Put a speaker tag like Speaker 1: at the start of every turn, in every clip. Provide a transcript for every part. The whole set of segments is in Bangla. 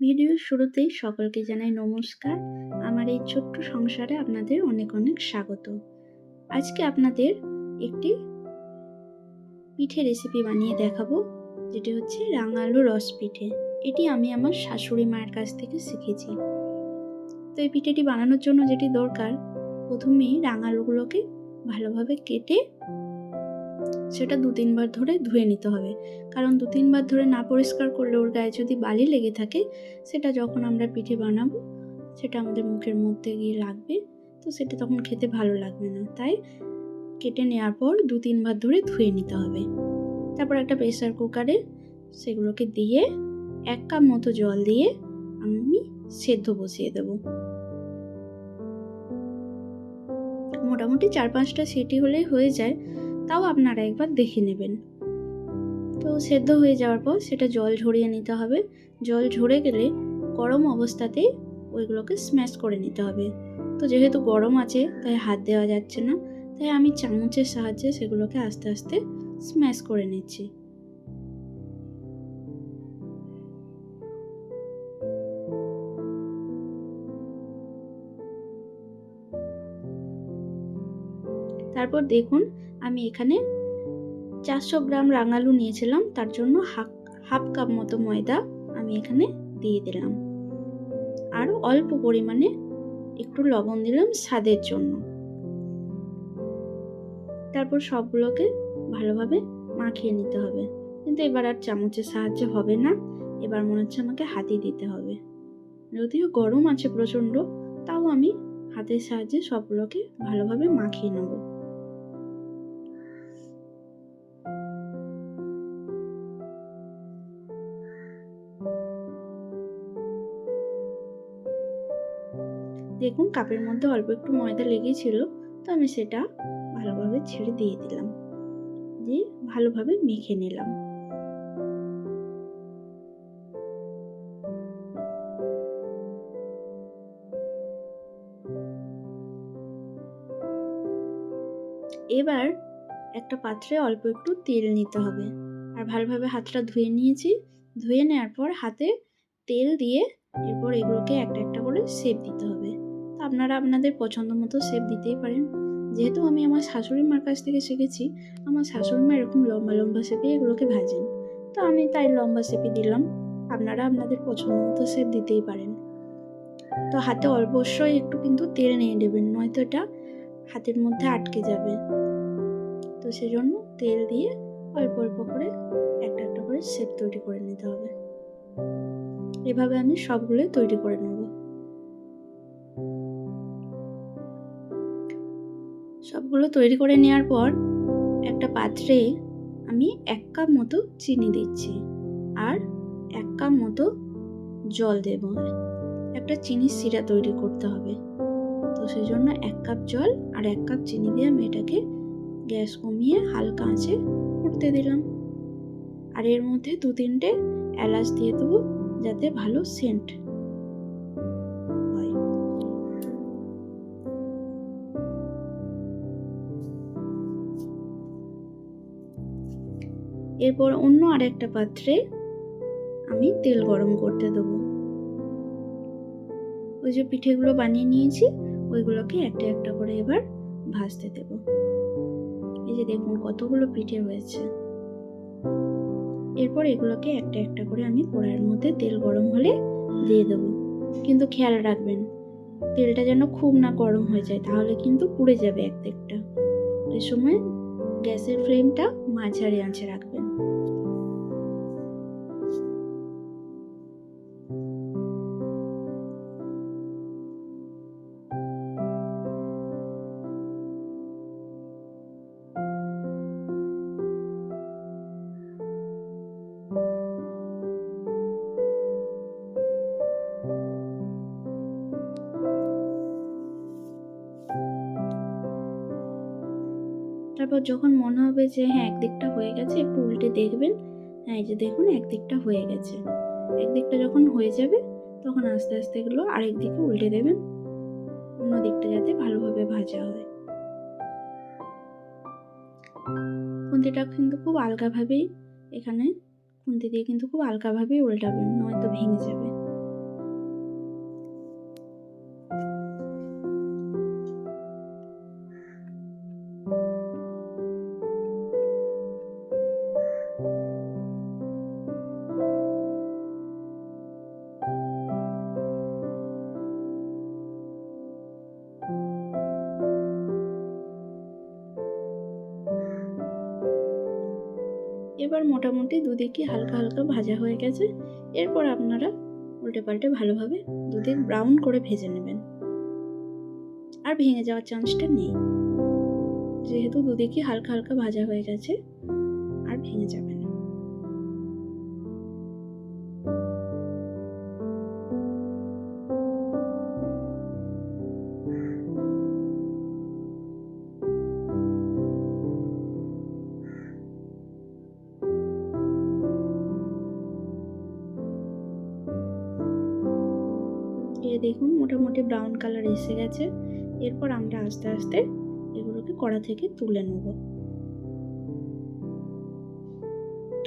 Speaker 1: ভিডিওর শুরুতেই সকলকে জানাই নমস্কার। আমার এই ছোট্ট সংসারে আপনাদের অনেক অনেক স্বাগত। আজকে আপনাদের একটি পিঠে রেসিপি বানিয়ে দেখাবো, যেটি হচ্ছে রাঙালু রস পিঠে। এটি আমি আমার শাশুড়ি মায়ের কাছ থেকে শিখেছি। তো এই পিঠেটি বানানোর জন্য যেটি দরকার, প্রথমেই রাঙালুগুলোকে ভালোভাবে কেটে সেটা দু তিনবার ধরে ধুয়ে নিতে হবে। কারণ দু তিনবার ধরে না পরিষ্কার করলে ওর গায়ে যদি বালি লেগে থাকে, সেটা যখন আমরা পিঠে বানাবো, সেটা আমাদের মুখের মধ্যে গিয়ে লাগবে। তো সেটা তখন খেতে ভালো লাগবে না। তাই কেটে নেওয়ার পর দু তিনবার ধরে ধুয়ে নিতে হবে। তারপর একটা প্রেসার কুকারে সেগুলোকে দিয়ে এক কাপ মতো জল দিয়ে আমি সেদ্ধ বসিয়ে দেব। মোটামুটি চার পাঁচটা সিটি হলেই হয়ে যায়। তাও আপনারা একবার দেখে নেবেন। তো সেদ্ধ হয়ে যাওয়ার পর সেটা জল ঝরিয়ে নিতে হবে। জল ঝরে গেলে গরম অবস্থাতেই ওইগুলোকে স্ম্যাশ করে নিতে হবে। তো যেহেতু গরম আছে, তাই হাত দেওয়া যাচ্ছে না, তাই আমি চামচের সাহায্যে সেগুলোকে আস্তে আস্তে স্ম্যাশ করে নিচ্ছি। তারপর দেখুন আমি এখানে চারশো গ্রাম রাঙালু নিয়েছিলাম, তার জন্য হাফ হাফ কাপ মতো ময়দা আমি এখানে দিয়ে দিলাম। আর অল্প পরিমাণে একটু লবণ দিলাম স্বাদের জন্য। তারপর সবগুলোকে ভালোভাবে মাখিয়ে নিতে হবে। কিন্তু এবার আর চামচের সাহায্যে হবে না, এবার মনে হচ্ছে আমাকে হাতি দিতে হবে। যদিও গরম আছে প্রচণ্ড, তাও আমি হাতের সাহায্যে সবগুলোকে ভালোভাবে মাখিয়ে নেব। দেখুন, কাপের মধ্যে অল্প একটু ময়দা লেগেছিল, তো আমি সেটা ভালোভাবে ছেড়ে দিয়ে দিলাম। দিয়ে ভালোভাবে মেখে নিলাম। এবার একটা পাত্রে অল্প একটু তেল নিতে হবে। আর ভালোভাবে হাতটা ধুয়ে নিয়েছি। ধুয়ে নেওয়ার পর হাতে তেল দিয়ে এরপর এগুলোকে একটা একটা করে শেপ দিতে হবে। আপনারা আপনাদের পছন্দ মতো শেপ দিতেই পারেন। যেহেতু আমি আমার শাশুড়ি মার কাছ থেকে শিখেছি, আমার শাশুড়ি মা এরকম লম্বা লম্বা শেপে এগুলোকে ভাজেন। তো আমি তাই লম্বা শেপে দিলাম। আপনারা আপনাদের পছন্দ মতো শেপ দিতেই পারেন। তো হাতে অবশ্যই একটু কিন্তু তেল নিয়ে নেবেন, নয়তো এটা হাতের মধ্যে আটকে যাবে। তো সেজন্য তেল দিয়ে অল্প অল্প করে একটা একটা করে শেপ তৈরি করে নিতে হবে। এভাবে আমি সবগুলোই তৈরি করে নেব। সবগুলো তৈরি করে নেওয়ার পর একটা পাত্রে আমি এক কাপ মতো চিনি দিচ্ছি আর এক কাপ মতো জল দেব। একটা চিনির সিরা তৈরি করতে হবে। তো সেই জন্য এক কাপ জল আর এক কাপ চিনি দিয়ে আমি এটাকে গ্যাস কমিয়ে হালকা আঁচে ফুটতে দিলাম। আর এর মধ্যে দু তিনটে এলাচ দিয়ে দেবো যাতে ভালো সেন্ট এরপর অন্য আরেকটা পাত্রে আমি তেল গরম করতে দেবো। ওই যে পিঠেগুলো বানিয়ে নিয়েছি, ওইগুলোকে একটা একটা করে এবার ভাজতে দেব। এই যে দেখুন কতগুলো পিঠে হয়েছে। এরপর এগুলোকে একটা একটা করে আমি কড়াইয়ের মধ্যে তেল গরম হলে দিয়ে দেবো। কিন্তু খেয়াল রাখবেন, তেলটা যেন খুব না গরম হয়ে যায়, তাহলে কিন্তু পুড়ে যাবে এক দিকটা। এই সময় গ্যাসের ফ্লেমটা মাঝারি আঁচে রাখবেন। তারপর যখন মনে হবে যে হ্যাঁ একদিকটা হয়ে গেছে, একটু উল্টে দেখবেন। হ্যাঁ এই যে দেখুন, একদিকটা হয়ে গেছে। একদিকটা যখন হয়ে যাবে, তখন আস্তে আস্তে এগুলো আরেক দিকে উল্টে দেবেন। অন্য দিকটা যাতে ভালোভাবে ভাজা হয়। খুন্তিটা কিন্তু খুব আলগাভাবেই এখানে, খুন্তি দিয়ে কিন্তু খুব হালকাভাবেই উল্টাবেন, নয়তো ভেঙে যাবে। এবার মোটামুটি দুদিকে হালকা হালকা ভাজা হয়ে গেছে। এরপর আপনারা উল্টে পাল্টে ভালোভাবে দুদিক ব্রাউন করে ভেজে নেবেন। আর ভেঙে যাওয়ার চান্সটা নেই। যেহেতু দুদিকে হালকা হালকা ভাজা হয়ে গেছে, আর ভেঙে যাবে এই দেখুন মোটামুটি ব্রাউন কালার এসে গেছে। এরপর আমরা আস্তে আস্তে এগুলোকে কড়া থেকে তুলে নেব।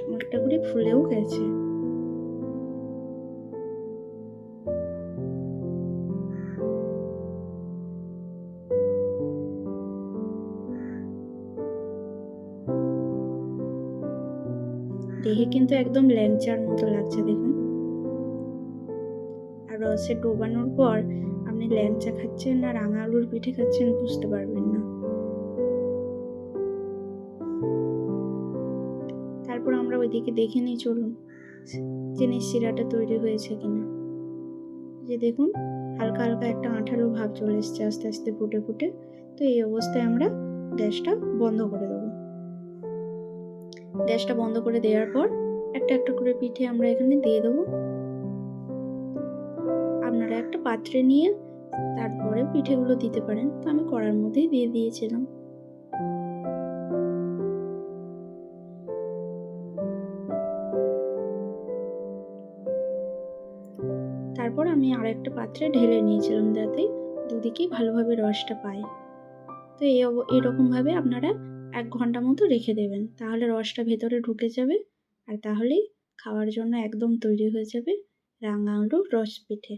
Speaker 1: অনেকটা করে ফুলেও গেছে। দেখে কিন্তু একদম ল্যাংচার মতো লাগছে, দেখুন। রসে ডোবানোর পর আপনি ল্যাংচা খাচ্ছেন না রাঙা আলুর পিঠে খাচ্ছেন, বুঝতে পারবেন না। তারপর আমরা ওইদিকে দেখে নিই, চলুন চিনির শিরাটা তৈরি হয়েছে কিনা। যে দেখুন, হালকা হালকা একটা আঠালো ভাব চলে এসছে আস্তে আস্তে, ফুটে ফুটে। তো এই অবস্থায় আমরা গ্যাসটা বন্ধ করে দেবো। গ্যাসটা বন্ধ করে দেওয়ার পর একটা একটা করে পিঠে আমরা এখানে দিয়ে দেবো। আপনারা একটা পাত্রে নিয়ে তারপরে পিঠেগুলো দিতে পারেন। তো আমি কড়ার মধ্যেই দিয়ে দিয়েছিলাম। তারপর আমি আর একটা পাত্রে ঢেলে নিয়েছিলাম যাতে দুদিকেই ভালোভাবে রসটা পায়। তো এই এরকমভাবে আপনারা এক ঘণ্টা মতো রেখে দেবেন। তাহলে রসটা ভেতরে ঢুকে যাবে আর তাহলেই খাওয়ার জন্য একদম তৈরি হয়ে যাবে রাঙা আলুর রস পিঠে